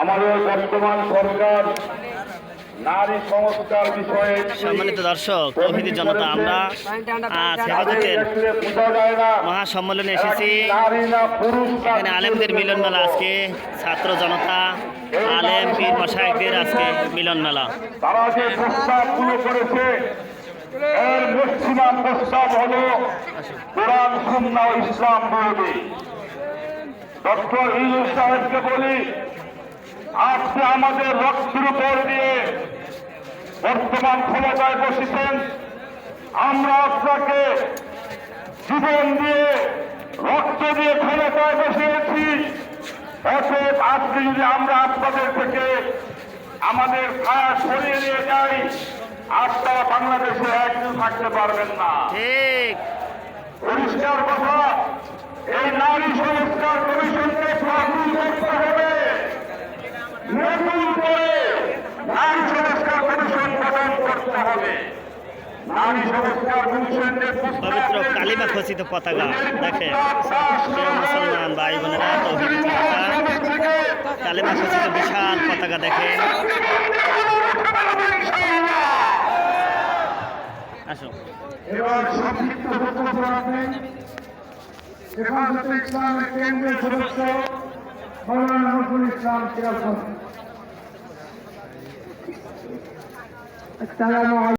আমাদের বর্তমান সরকার নারী সংস্কার বিষয়ে সম্মানিত দর্শক প্রভৃতি জনতা আমরা মহাসম্মেলনে এসেছি। এখানে আলেমদের মিলন মেলা আজকে ছাত্র জনতা আলেম পীর মশাইকদের আজকে মিলন মেলা। তারা যে প্রস্তাবগুলো করেছে এর পশ্চিমা প্রস্তাব হলো কোরআন সুন্না ইসলাম বিরোধী ডক্টর ইউনুস সাহেবকে বলি আপনি আমাদের রক্তের উপর দিয়ে বর্তমান ক্ষমতায় বসেছেন। আমরা আপনাকে জীবন দিয়ে রক্ত দিয়ে ক্ষমতায় বসিয়েছি। অতএব আজকে যদি আমরা আপনাদের থেকে আমাদের ছায়া সরিয়ে নিয়ে যাই আপনারা বাংলাদেশে একদিন থাকতে পারবেন না। পরিষ্কার কথা পবিত্র কালিমা খচিত পতাকা। দেখে মুসলমান ভাই বোনেরা তৌহিদি কালিমা খচিত বিশাল পতাকা দেখে আসো এবার সংক্ষিপ্ত বক্তব্য রাখবেন হেফাজতে ইসলামের কেন্দ্রীয় সদস্য মৌলানা নজরুল ইসলাম সিরাজ আসসালামু